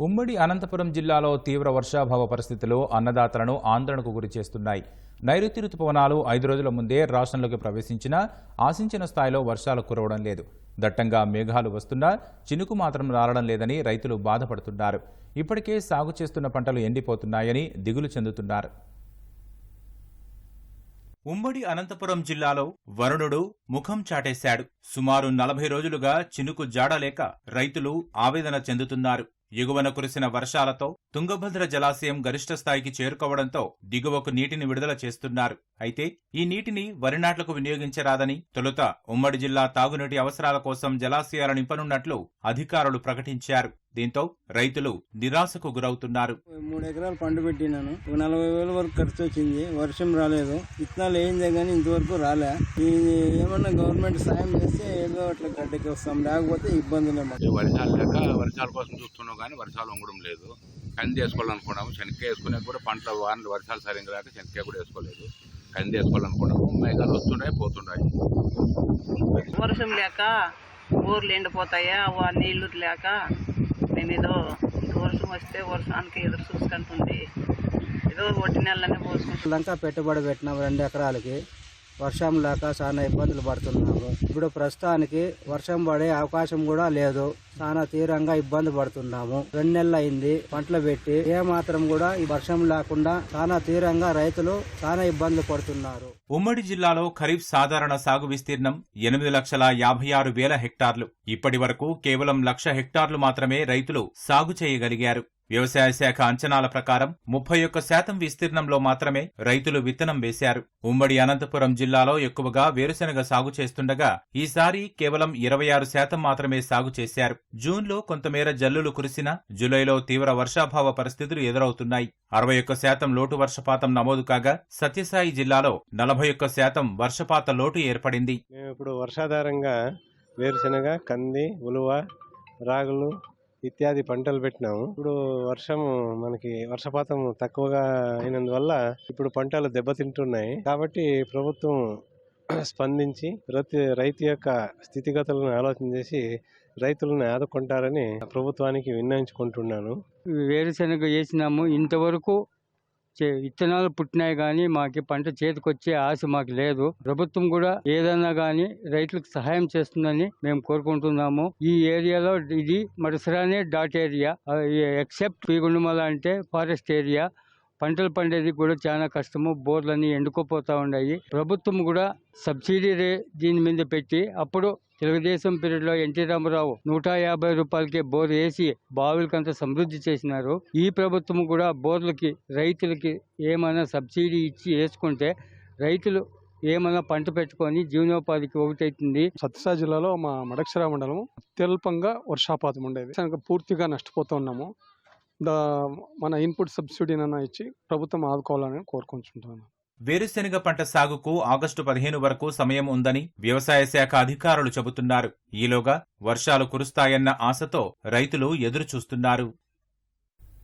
ఉమ్మడి అనంతపురం జిల్లాలో తీవ్ర వర్షాభావ పరిస్థితులు అన్నదాతలను ఆందోళనకు గురి చేస్తున్నాయి. నైరుతి రుతుపవనాలు ఐదు రోజుల ముందే రాష్ట్రంలోకి ప్రవేశించినా ఆశించిన స్థాయిలో వర్షాలు కురవడం లేదు. దట్టంగా మేఘాలు వస్తున్నా చినుకు మాత్రం రాలడం లేదని రైతులు బాధపడుతున్నారు. ఇప్పటికే సాగు చేస్తున్న పంటలు ఎండిపోతున్నాయని దిగులు చెందుతున్నారు. ఉమ్మడి అనంతపురం జిల్లాలో వరుణుడు ముఖం చాటేశాడు. సుమారు నలభై రోజులుగా చినుకు జాడలేక రైతులు ఆవేదన చెందుతున్నారు. ఎగువన కురిసిన వర్షాలతో తుంగభద్ర జలాశయం గరిష్ట స్థాయికి చేరుకోవడంతో దిగువకు నీటిని విడుదల చేస్తున్నారు. అయితే ఈ నీటిని వరి నాట్లకు వినియోగించరాదని తొలుత ఉమ్మడి జిల్లా తాగునీటి అవసరాల కోసం జలాశయాలు నింపనున్నట్లు అధికారులు ప్రకటించారు. దీంతో రైతులు నిరాశకు గురవుతున్నారు. మూడు ఎకరాలు పంట పెట్టినాను. ఒక నలభై వేల వరకు ఖర్చు వచ్చింది. వర్షం రాలేదు. విత్తనాలు వేయిందే కానీ ఇంతవరకు రాలే. ఇది ఏమన్నా గవర్నమెంట్ సాయం చేస్తే ఏదో అట్లా గడ్డకి వస్తాం. లేకపోతే ఇబ్బందులే వర్షాలు లేక వర్షాల కోసం చూస్తున్నాం కానీ వర్షాలు వంగడం లేదు. కంది వేసుకోవాలనుకున్నాము. శనక్కాయ వేసుకునే కూడా పంట వానలు వర్షాలు సరిగ్గా లేక శనక్కాయ కూడా వేసుకోలేదు. కంది వేసుకోవాలనుకున్నాము. మేఘాలు వస్తున్నాయి పోతున్నాయి వర్షం లేక ఊర్లు ఎండిపోతాయా? నీళ్ళు లేక మేము ఏదో వర్షం వస్తే వర్షానికి ఎదురు చూసుకుంటుంది. ఏదో ఒట్టి నెలనే పోసుకుంటుంది. పెట్టుబడి పెట్టినాం రెండు ఎకరాలకి. వర్షం లేక చాలా ఇబ్బందులు పడుతున్నాము ఇప్పుడు ప్రస్తుతానికి వర్షం పడే అవకాశం కూడా లేదు. చాలా తీవ్రంగా ఇబ్బంది పడుతున్నాము. రెండు నెలలు అయింది పంటలు పెట్టి. ఏ మాత్రం కూడా ఈ వర్షం లేకుండా చాలా తీవ్రంగా రైతులు చాలా ఇబ్బందులు పడుతున్నారు. ఉమ్మడి జిల్లాలో ఖరీఫ్ సాధారణ సాగు విస్తీర్ణం ఎనిమిది లక్షల యాభై ఆరు వేల హెక్టార్లు. ఇప్పటి వరకు కేవలం లక్ష హెక్టార్లు మాత్రమే రైతులు సాగు చేయగలిగారు. వ్యవసాయ శాఖ అంచనాల ప్రకారం ముప్పై ఒక్క శాతం విస్తీర్ణంలో మాత్రమే రైతులు విత్తనం వేశారు. ఉమ్మడి అనంతపురం జిల్లాలో ఎక్కువగా వేరుశెనగ సాగు చేస్తుండగా ఈసారి కేవలం ఇరవై ఆరు శాతం మాత్రమే సాగు చేశారు. జూన్లో కొంతమేర జల్లులు కురిసినా జూలైలో తీవ్ర వర్షాభావ పరిస్థితులు ఎదురవుతున్నాయి. అరవై ఒక్క శాతం లోటు వర్షపాతం నమోదు కాగా సత్యసాయి జిల్లాలో నలభై ఒక్క శాతం వర్షపాత లోటు ఏర్పడింది. ఇప్పుడు వర్షాధారంగా వేరుశెనగ కంది ఉలువ రాగులు ఇత్యాది పంటలు పెట్టినాము. ఇప్పుడు వర్షం మనకి వర్షపాతం తక్కువగా అయినందువల్ల ఇప్పుడు పంటలు దెబ్బతింటున్నాయి. కాబట్టి ప్రభుత్వం స్పందించి ప్రతి రైతు యొక్క స్థితిగతులను ఆలోచన చేసి రైతులను ఆదుకుంటారని ప్రభుత్వానికి విన్నవించుకుంటున్నాను. వేరుశనగ వేసినాము. ఇంతవరకు విత్తనాలు పుట్టినాయి కానీ మాకు పంట చేతికొచ్చే ఆశ మాకు లేదు. ప్రభుత్వం కూడా ఏదైనా కానీ రైతులకు సహాయం చేస్తుందని మేము కోరుకుంటున్నాము. ఈ ఏరియాలో ఇది మరుసరానే డాట్ ఏరియా. ఎక్సెప్ట్ పీగుండుమల అంటే ఫారెస్ట్ ఏరియా. పంటలు పండేది కూడా చాలా కష్టము బోర్లన్నీ ఎండుకోపోతా ఉన్నాయి ప్రభుత్వం కూడా సబ్సిడీ రే దీని మీద పెట్టి అప్పుడు తెలుగుదేశం పీరియడ్లో ఎన్టీ రామారావు నూట యాభై రూపాయలకే బోర్ వేసి బావులకంతా సమృద్ధి చేసినారు. ఈ ప్రభుత్వం కూడా బోర్లకి రైతులకి ఏమైనా సబ్సిడీ ఇచ్చి వేసుకుంటే రైతులు ఏమైనా పంట పెట్టుకొని జీవనోపాధికి ఒకటైతుంది. సత్యసాయి జిల్లాలో మా మడక్షర మండలం అత్యల్పంగా వర్షాపాతం ఉండేది. కనుక పూర్తిగా నష్టపోతూ ఉన్నాము. దా మన ఇన్పుట్ సబ్సిడీనైనా ఇచ్చి ప్రభుత్వం ఆదుకోవాలని కోరుకుంటున్నాను వేరుశెనగ పంట సాగుకు ఆగస్టు పదిహేను వరకు సమయం ఉందని వ్యవసాయ శాఖ అధికారులు చెబుతున్నారు. ఈలోగా వర్షాలు కురుస్తాయన్న ఆశతో రైతులు ఎదురు చూస్తున్నారు